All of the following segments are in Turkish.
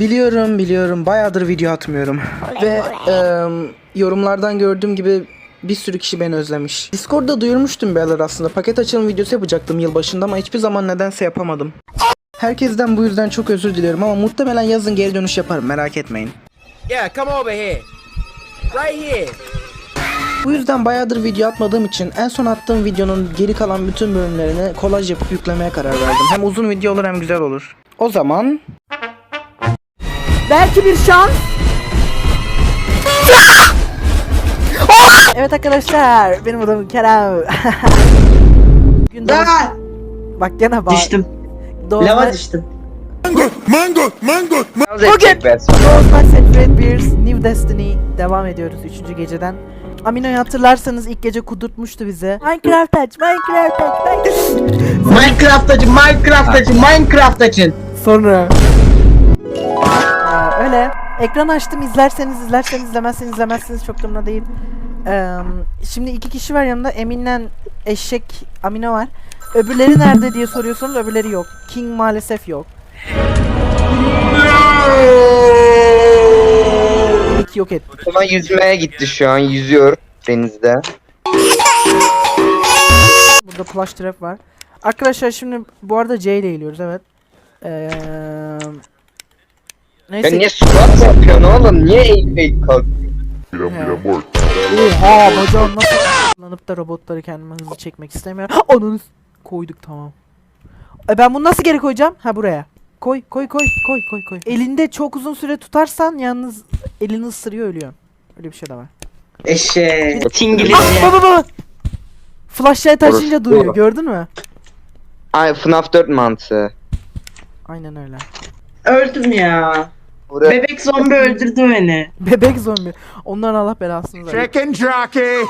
biliyorum biliyorum bayağıdır video atmıyorum. Ve eee, yorumlardan gördüğüm gibi bir sürü kişi beni özlemiş. Discord'da duyurmuştum beyler aslında. Paket açılım videosu yapacaktım yılbaşında ama hiçbir zaman nedense yapamadım. Herkesten bu yüzden çok özür diliyorum ama muhtemelen yazın geri dönüş yaparım merak etmeyin. Yeah, come over here. Right here. Bu yüzden bayağıdır video atmadığım için en son attığım videonun geri kalan bütün bölümlerini kolaj yapıp yüklemeye karar verdim. Hem uzun video olur hem güzel olur. O zaman Belki bir şans. evet arkadaşlar benim adım Kerem. Bugün de Aa, bak gene bak. düştüm. Doğru. Lava düştüm. Bugün Ghostbusters Set Red Bears New Destiny devam ediyoruz 3. geceden. Amino'yu hatırlarsanız ilk gece kudurtmuştu bize. Minecraft aç, Minecraft aç, Minecraft Minecraft açın, Minecraft açın, Minecraft açın. Sonra. Öyle. Ekran açtım izlerseniz izlerseniz izlemezseniz izlemezseniz çok durumda değil. Ee, şimdi iki kişi var yanımda. Emin'le eşek Amino var. Öbürleri nerede diye soruyorsunuz. Öbürleri yok. King maalesef yok. Nick yok et. Ama yüzmeye gitti şu an. Yüzüyor denizde. Burada plush trap var. Arkadaşlar şimdi bu arada C ile eğiliyoruz evet. Ee, neyse. Ya niye squat yapıyorsun oğlum? Niye eğip eğip kalkıyorsun? Oha bacağım nasıl kullanıp da robotları kendime hızlı çekmek istemiyorum. Onu koyduk tamam. E ben bunu nasıl geri koyacağım? Ha buraya. Koy koy koy koy koy koy. Elinde çok uzun süre tutarsan yalnız elini ısırıyor ölüyor. Öyle bir şey de var. Eşek. İngilizce. Ah baba baba. Flashlight açınca duruyor gördün mü? Ay FNAF 4 mantığı. Aynen öyle. Öldüm ya. Buraya Bebek zombi öldürdü beni. Bebek zombi. Onların Allah belasını versin. Chicken jockey.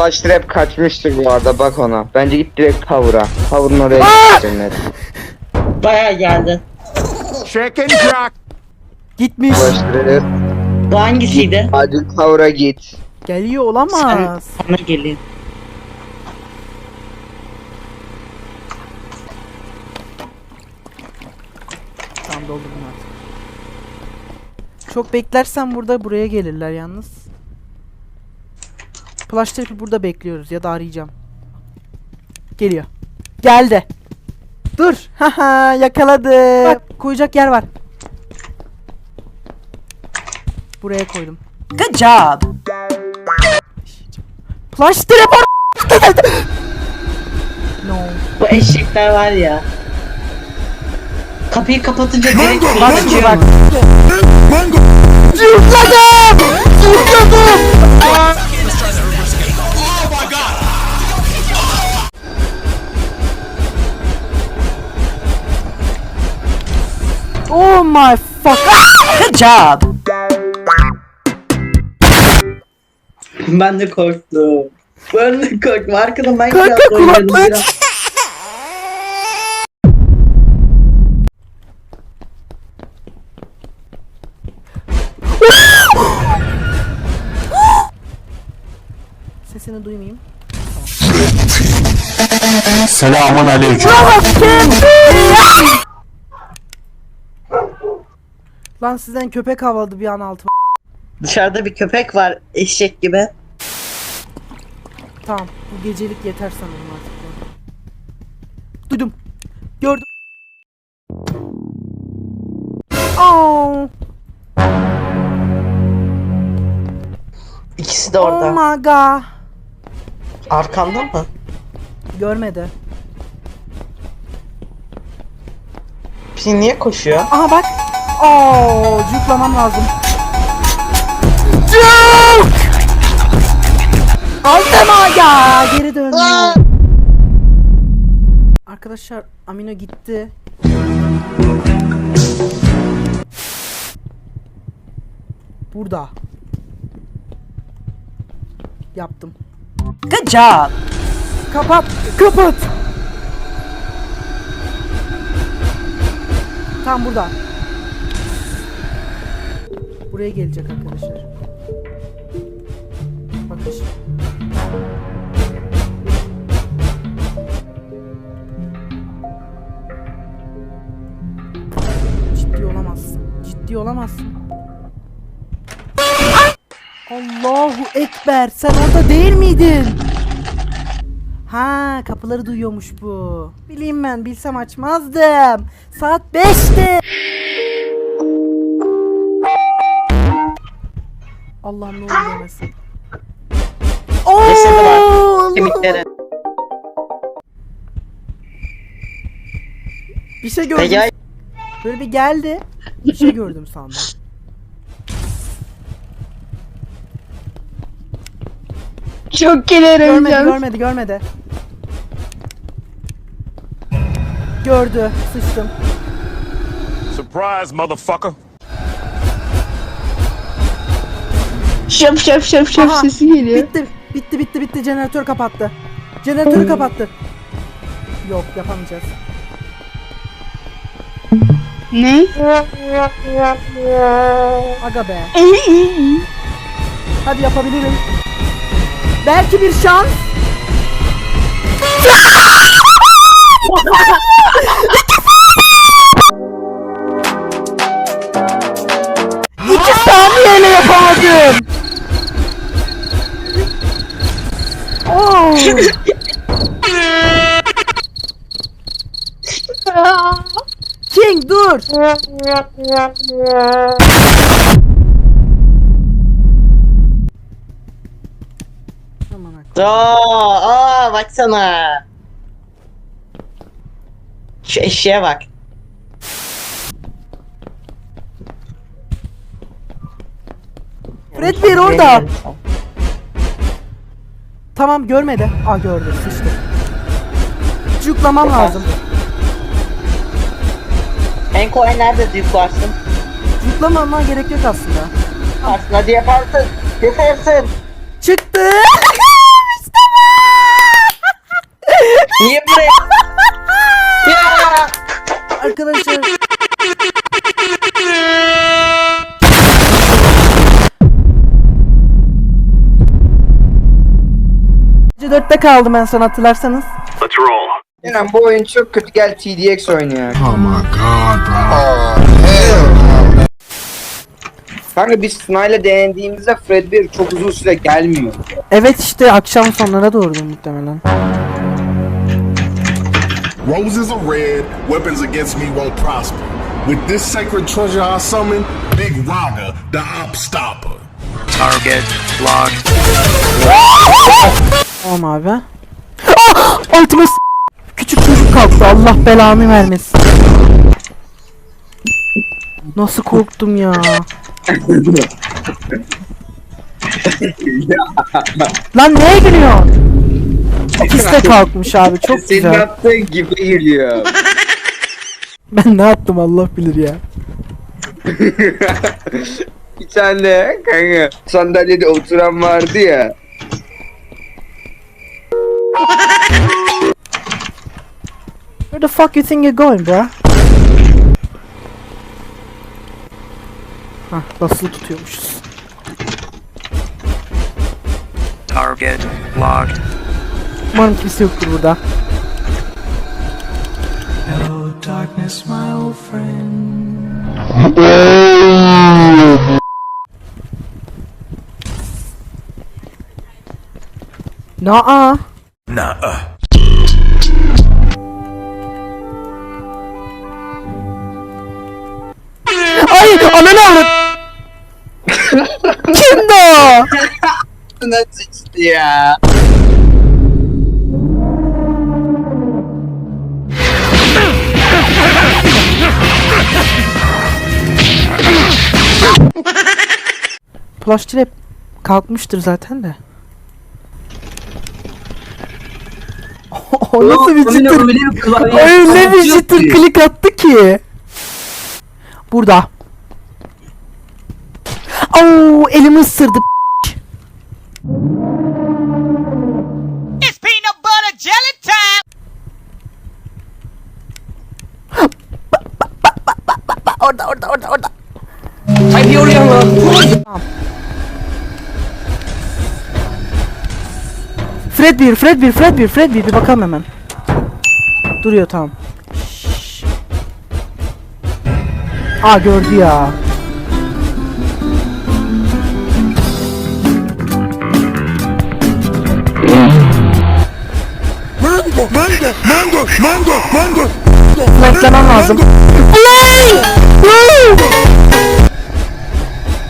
flash trap kaçmıştır bu arada bak ona. Bence git direkt Power'a. Power'ın oraya gideceksin net. Baya geldi. Chicken jockey. Gitmiş. Flash trap. Bu hangisiydi? Hadi Power'a git. Geliyor olamaz. Sana geliyor. Doldurdum artık. Çok beklersen burada buraya gelirler yalnız. Flash trap'i burada bekliyoruz ya da arayacağım. Geliyor. Geldi. Dur. Haha yakaladı. Bak koyacak yer var. Buraya koydum. Good job. Flash trap or- No. Bu eşekler var ya. Kapıyı kapatınca direkt Bak şimdi bak. Zıpladım! Zıpladım! Oh my fuck! Good job. ben de korktum. Ben de korktum. Arkada Minecraft Kanka, kulaklık. Sesini duymayayım. Selamun aleyküm. Lan sizden köpek havladı bir an altıma. Dışarıda bir köpek var eşek gibi. Tamam bu gecelik yeter sanırım artık. Duydum. Gördüm. Oh, İkisi de oh orada. my god. Arkanda mı? Görmedi. Pin niye koşuyor? Aha bak. Oo, cuklamam lazım. Cuk! Altıma ya. Geri döndü. Arkadaşlar Amino gitti. Burada. Yaptım. Good job. Kapat, kapat. Tam burada. Buraya gelecek arkadaşlar. Bakış. Ciddi olamazsın. Ciddi olamazsın. Allahu Ekber sen orada değil miydin? Ha kapıları duyuyormuş bu. Bileyim ben bilsem açmazdım. Saat 5'ti. Allah'ım ne olur demesin. Kemikleri. Bir şey gördüm. Böyle bir geldi. Bir şey gördüm sandım. Çok gelirim Görmedi, canım. görmedi, görmedi. Gördü, sıçtım. Surprise, motherfucker. Şap şap şap şap Aha, sesi geliyor. Bitti, bitti, bitti, bitti. Jeneratör kapattı. Jeneratörü kapattı. Yok, yapamayacağız. Ne? Aga be. Hadi yapabilirim. Belki bir şans. İki saniyeyle yapamadım. Oh. King dur. Ak- Aa, baksana. Şu eşeğe bak. Fred bir orada. Tamam görmedi. Aa gördü sıçtı. Cuklamam lazım. Enkoy nerede düklarsın? Cuklamama gerek yok aslında. Hadi yaparsın. Yaparsın. Çıktı. Niye buraya? ya! Arkadaşlar. dörtte kaldım ben son hatırlarsanız. Kenan bu oyun çok kötü gel TDX oynuyor. Oh my god, bro. Kanka biz Snay'la denediğimizde Fredbear çok uzun süre gelmiyor. Evet işte akşam sonlara doğru muhtemelen. Roses are red, weapons against me won't prosper. With this sacred treasure I summon, Big Raga, the op stopper. Target locked. Tamam abi. Ah! Altıma s- Küçük çocuk kalktı Allah belanı vermesin. Nasıl korktum ya. Lan neye gülüyorsun? İkisi de kalkmış abi çok Senin güzel. yaptığın gibi geliyor. Ben ne yaptım Allah bilir ya. Bir tane kanka sandalyede oturan vardı ya. Where the fuck you think you're going bro? Hah basılı tutuyormuşuz. Target locked. Umarım kimse yoktur burada. Hello, darkness, my old friend. Naa. Nah, Ay ananı avrat. Kimdi o? Ne sıçtı ya. Flash trap kalkmıştır zaten de. o nasıl bir çıtır? Öyle bir çıtır klik attı ki. Burada. Oo elimi ısırdı. It's peanut butter jelly time. Orada orada orada orada. Fred bir, Fred bir, Fred bir, Fred bir. Bir bakalım hemen. Duruyor tamam. Şşş. Aa gördü ya. Mango, mango, mango, mango, mango. Flatlamam lazım. Olay!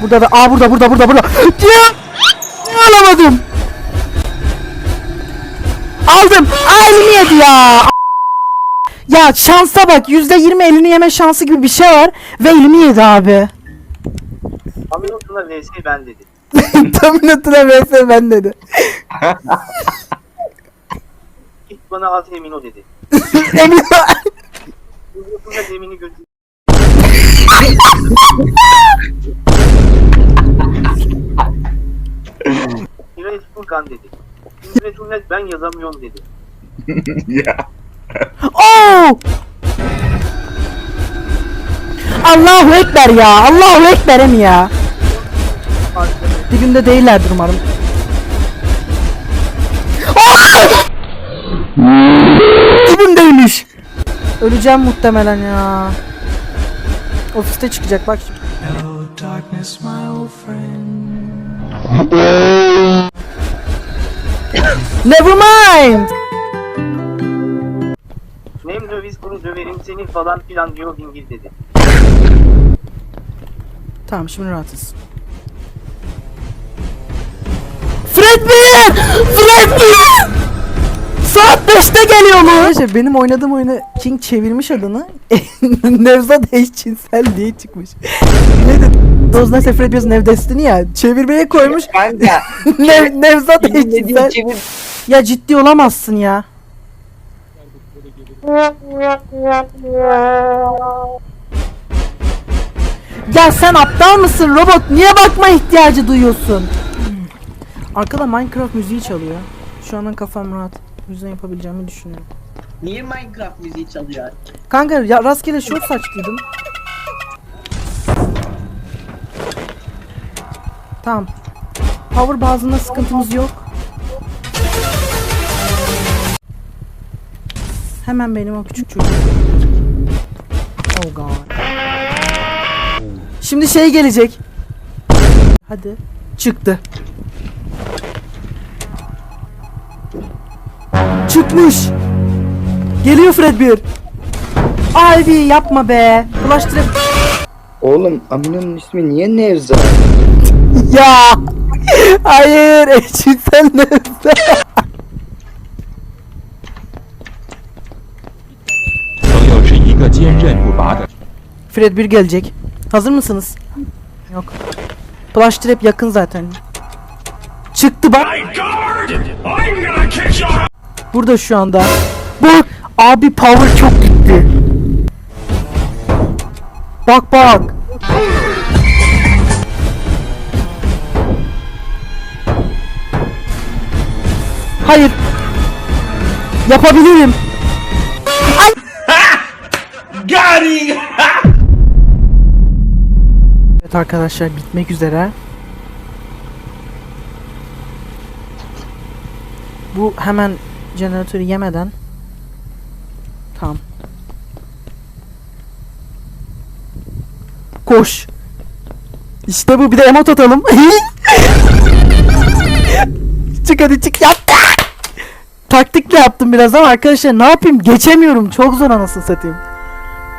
Burada da, aa burada, burada, burada, burada. Ya! Alamadım. Aldım. Aa yedi ya. Ya şansa bak yüzde yirmi elini yeme şansı gibi bir şey var ve elimi yedi abi. Hamilton'a vs ben dedi. Terminator'a vs ben dedi. Git bana at Emino dedi. Emin Hamilton'a zemini götür. Hiraet Furkan dedi. Hiraet ben yazamıyorum dedi. Oo! Allahu Ekber ya. Allahu Ekber'im ya. Dibimde değillerdir umarım. Dibimdeymiş. Öleceğim muhtemelen ya. Ofiste çıkacak bak şimdi. Hello, darkness, my old friend. Never mind. Nem döviz kuru döverim seni falan filan diyor dingil dedi. Tamam şimdi rahatız. Fred mi? Fred mi? Saat 5'te geliyor mu? Arkadaşlar benim oynadığım oyunu King çevirmiş adını Nevzat eşcinsel diye çıkmış. Neydi? Those Nice Fred Biraz Nev Destiny ya. Çevirmeye koymuş. Nev, Nevzat. Çevir- Ya ciddi olamazsın ya. Ya sen aptal mısın robot? Niye bakma ihtiyacı duyuyorsun? Arkada Minecraft müziği çalıyor. Şu andan kafam rahat. Yüzden yapabileceğimi düşünüyorum. Niye Minecraft müziği çalıyor? Kanka ya rastgele şort saçtıydım. Tamam. Power bazında sıkıntımız yok. Hemen benim o küçük çocuğum. Oh god. Şimdi şey gelecek. Hadi. Çıktı. Çıkmış. Geliyor Fred bir. Abi yapma be. Bulaştırıp Oğlum Amina'nın ismi niye Nevzat? Ya. Hayır eşcinsel nefse. Fred bir gelecek. Hazır mısınız? Yok. Flash trap yakın zaten. Çıktı bak. Burada şu anda. Bu abi power çok gitti. Bak bak. Hayır. Yapabilirim. Evet arkadaşlar bitmek üzere. Bu hemen jeneratörü yemeden Tamam. Koş. İşte bu bir de emot atalım. çık hadi çık yap. Taktikle yaptım biraz ama arkadaşlar ne yapayım geçemiyorum çok zor anasını satayım.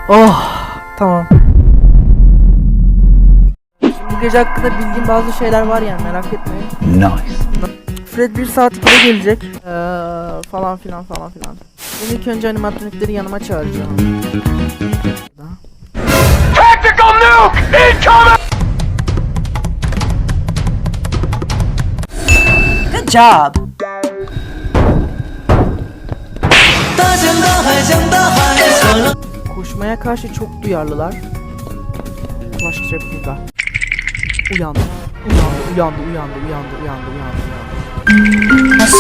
Oh tamam. Şimdi bu gece hakkında bildiğim bazı şeyler var yani merak etmeyin. Nice. Fred bir saat 2'de gelecek. Ee, falan filan falan filan. Ben ilk önce animatronikleri yanıma çağıracağım. Tactical nuke incoming! Job. Koşmaya karşı çok duyarlılar. Flash burada. Uyandı. Uyandı, uyandı, uyandı, uyandı, uyandı, uyandı,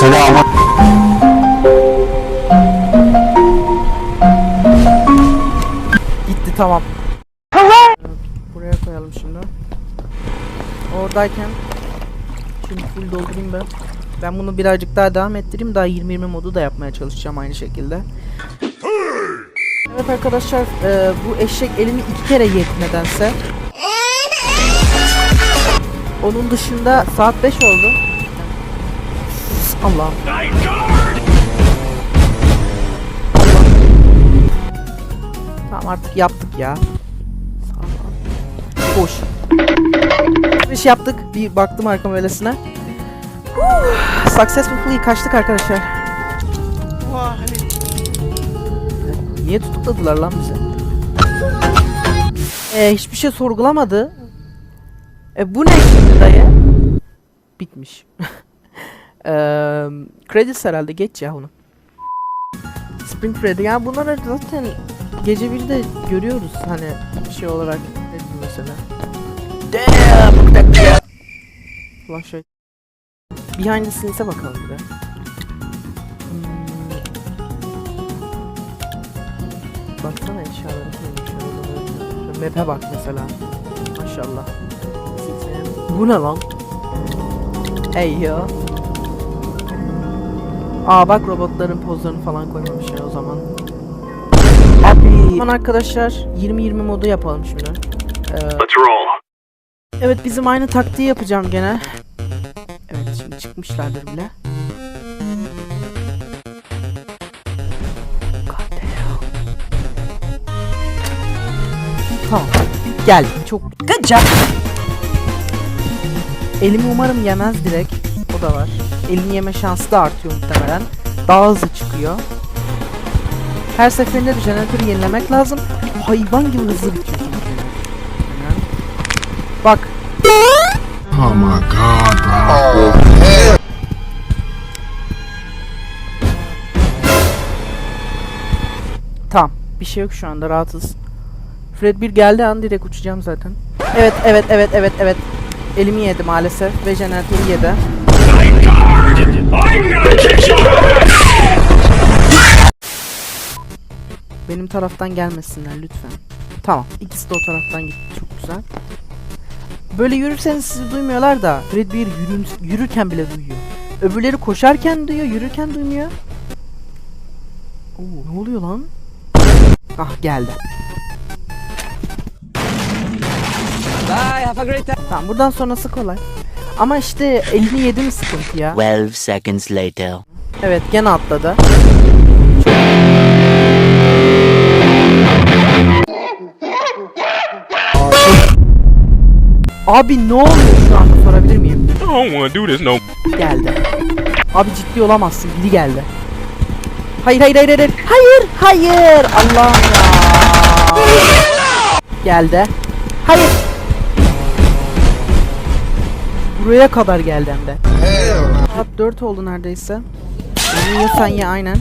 uyandı. Gitti tamam. Buraya koyalım şimdi. Oradayken şimdi full doldurayım ben. Ben bunu birazcık daha devam ettireyim. Daha 20-20 modu da yapmaya çalışacağım aynı şekilde. Evet arkadaşlar e, bu eşek elimi iki kere yetmedense onun dışında saat 5 oldu. Allah. Tamam artık yaptık ya. Hoş. İş yaptık. Bir baktım arkam öylesine. Successfully kaçtık arkadaşlar. Niye tutukladılar lan bizi? Ee, hiçbir şey sorgulamadı. E bu ne şimdi dayı? Bitmiş. Eee Credits herhalde geç ya onu. Spring Freddy ya bunları zaten gece bir de görüyoruz hani şey olarak ne diyeyim mesela. Damn! Ulan. Behind the scenes'e bakalım bir de. Baksana eşyaları koymuş. Şöyle Map'e bak mesela. Maşallah. Bu ne lan? Ey ya. Aa bak robotların pozlarını falan koymamış ya o zaman. Abi. Aman arkadaşlar 20-20 modu yapalım şimdi. Ee, Let's roll. evet bizim aynı taktiği yapacağım gene. Çıkmışlardır bile. Tamam. Gel. Çok job. Elimi umarım yemez direkt. O da var. Elini yeme şansı da artıyor muhtemelen. Daha hızlı çıkıyor. Her seferinde de jeneratörü yenilemek lazım. Hayvan gibi hızlı bitiyor. Bak. Oh my god, bro. Bir şey yok şu anda rahatız. Fred bir geldi an direkt uçacağım zaten. Evet evet evet evet evet. Elimi yedi maalesef ve jeneratörü yedi. Benim taraftan gelmesinler lütfen. Tamam. ikisi de o taraftan gitti. Çok güzel. Böyle yürürseniz sizi duymuyorlar da Fred bir yürün, yürürken bile duyuyor. Öbürleri koşarken duyuyor, yürürken duymuyor. Oo, ne oluyor lan? Ah geldi. Bye, have a great time. Tamam buradan sonrası kolay. Ama işte elini yedi mi sıkıntı ya. 12 seconds later. Evet gene atladı. Abi ne oluyor şu anda sorabilir miyim? I don't want to do this no Geldi. Abi ciddi olamazsın. Biri geldi. Hayır hayır hayır hayır. Hayır hayır. Allah'ım ya. Geldi. Hayır. Buraya kadar geldi hem de. Saat 4 oldu neredeyse. Onu yiyorsan ye aynen.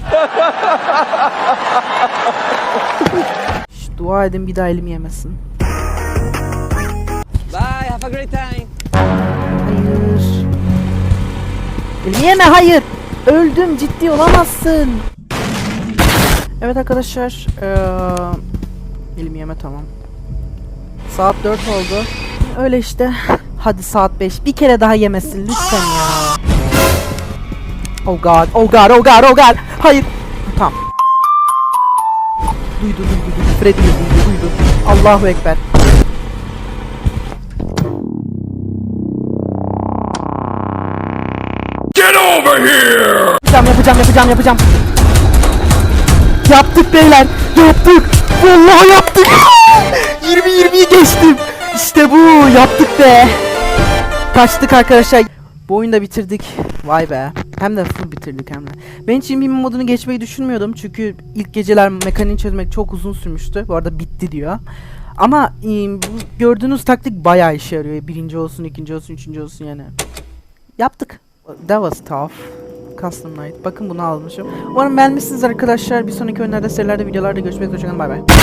Şş, dua edin bir daha elimi yemesin. Bye, have a great time. Hayır. Elimi yeme hayır. Öldüm ciddi olamazsın. Evet arkadaşlar. Eee elimi yeme tamam. Saat 4 oldu. Öyle işte. Hadi saat 5. Bir kere daha yemesin lütfen ya. Oh god, oh god, oh god, oh god. Hayır. Tamam. Duydu, duydu, duydu. Freddy duydu, duydu. Allahu Ekber. Get over here! Yapacağım, yapacağım, yapacağım, yapacağım. Yaptık beyler. Yaptık. Vallahi yaptık. 20-20'yi geçtim. İşte bu. Yaptık be. Kaçtık arkadaşlar. Bu oyunu da bitirdik. Vay be. Hem de full bitirdik hem de. Ben hiç 20 modunu geçmeyi düşünmüyordum. Çünkü ilk geceler mekaniğini çözmek çok uzun sürmüştü. Bu arada bitti diyor. Ama e, gördüğünüz taktik bayağı işe yarıyor. Birinci olsun, ikinci olsun, üçüncü olsun yani. Yaptık. That was tough. Custom Night. Bakın bunu almışım. Umarım beğenmişsiniz arkadaşlar. Bir sonraki oyunlarda, serilerde, videolarda görüşmek üzere. Hoşçakalın. Bay bay.